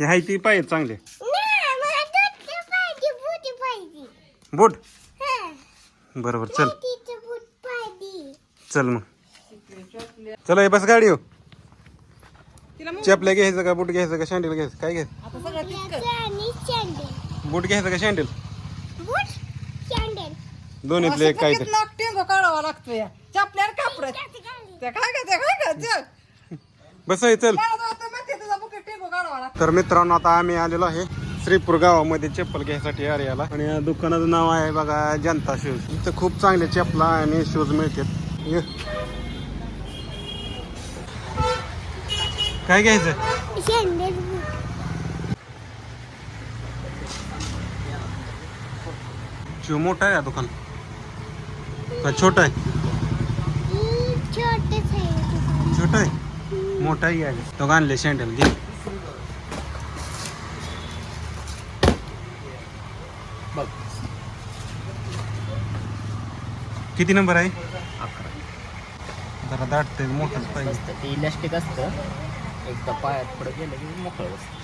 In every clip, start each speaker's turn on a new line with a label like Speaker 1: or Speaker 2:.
Speaker 1: हे हाय ती पाहिजे चांगले.
Speaker 2: नाही मला दूध पाहिजे बुटी पाहिजे.
Speaker 1: बोट?
Speaker 2: हा.
Speaker 1: बरोबर चल.
Speaker 2: तिचं बूट पाहिजे.
Speaker 1: चल मग. चला हे बस गाडी हो चपल्या घ्यायचं का बूट घ्यायचं का शँडल घ्यायचं? काय घ्यायचं?
Speaker 2: याचं आणि सँडल
Speaker 1: बूट घ्यायचं का शँडल
Speaker 2: बूट सँडल
Speaker 1: दोन्हीतले एक काय तर.
Speaker 3: काढावा लागतो या. चपल्यावर कापड. त्या काय? काय का चल.
Speaker 1: बस आहे चल.
Speaker 3: मला तर वाटतं माहिती आहे, तुझा बुकेट टेंगो काढावा लागतो
Speaker 1: तर मित्रांनो आता आम्ही आलेलो आहे श्रीपूर गावामध्ये चप्पल घ्यायसाठी आर्याला आणि या दुकानाचं नाव आहे बघा जनता शूज इथं खूप चांगले चप्पला आणि शूज मिळतात. काय घ्यायचं? शिव मोठा आहे दुकान. का छोटा आहे. छोटा आहे? मोठा आहे. तो आणले सँडल घे किती नंबर आहे? जरा दाटते मोठाच पाहिजे.
Speaker 4: असतं ते इलॅस्टिक असतं. एकदा पायात पुढे गेलं की मोकळं बसतं.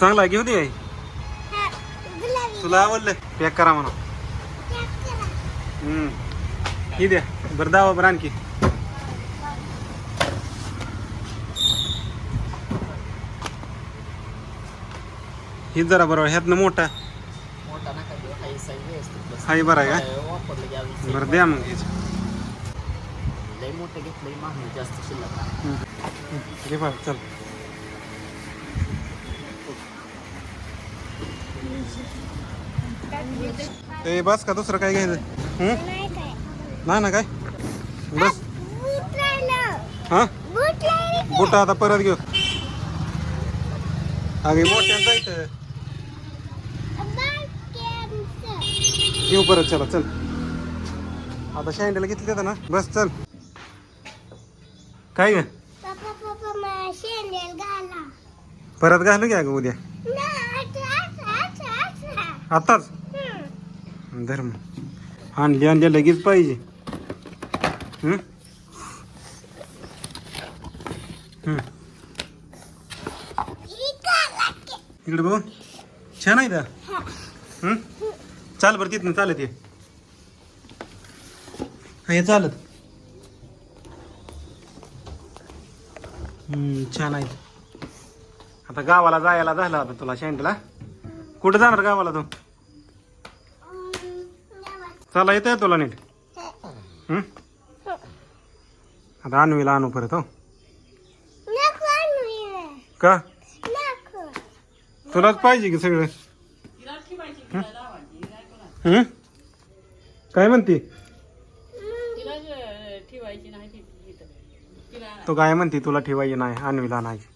Speaker 1: चांगला आहे, घेऊ दे आई.
Speaker 2: हा,
Speaker 1: तुला आवडलं पॅक करा म्हणा
Speaker 2: पॅक करा.
Speaker 1: हम्म. ही द्या बरं दावा बरं आणखी ही जरा बरोबर ह्यातनं मोठा.
Speaker 4: मोठा नका देऊ हाई साईज व्यवस्थित बसतं.
Speaker 1: हाही बरा आहे
Speaker 4: थोडा वेळ वापरलं की आधी
Speaker 1: का बरं द्या मग हेच.
Speaker 4: लई मोठं घेतलं महाग जास्त शिल्लक आहे.
Speaker 1: हम्म. घे बरं चल. ते बस का दुसरं काय घ्यायचं? हम्म?
Speaker 2: नाही काय
Speaker 1: नाही ना काय? बस.
Speaker 2: बूट
Speaker 1: हा?
Speaker 2: बूट राहिलं
Speaker 1: बुट आता परत घेऊ. अगे मोठ्या जायचं. घेऊ परत चला चल. आता शँडल घेतली होतं ना. बस चल. काय ग?
Speaker 2: पप्पा पप्पा मला शेंडेल घाला.
Speaker 1: परत घालू घ्या ग उद्या?
Speaker 2: नाही आता आता आता आता.
Speaker 1: आताच
Speaker 2: हम्म.
Speaker 1: धर्म. आणली आणली लगेच पाहिजे. हम्म? हम्म.
Speaker 2: इका लागते.
Speaker 1: इकडे बघू. छान आहे का
Speaker 2: हा.
Speaker 1: चाल बरं तिथनं चालत ये हा हे चालत हम्म, छान आहे आता गावाला जायला झाला आता तुला शँडला कुठं जाणार गावाला तू. चला येतंय तुला नीट हम्म? आता आणवीला आणू परत
Speaker 2: हो.
Speaker 1: का
Speaker 2: नको.
Speaker 1: तुलाच पाहिजे की सगळं हं? हं? काय म्हणते? तो काय म्हणते? तुला ठेवायची नाही आणवीला आणायची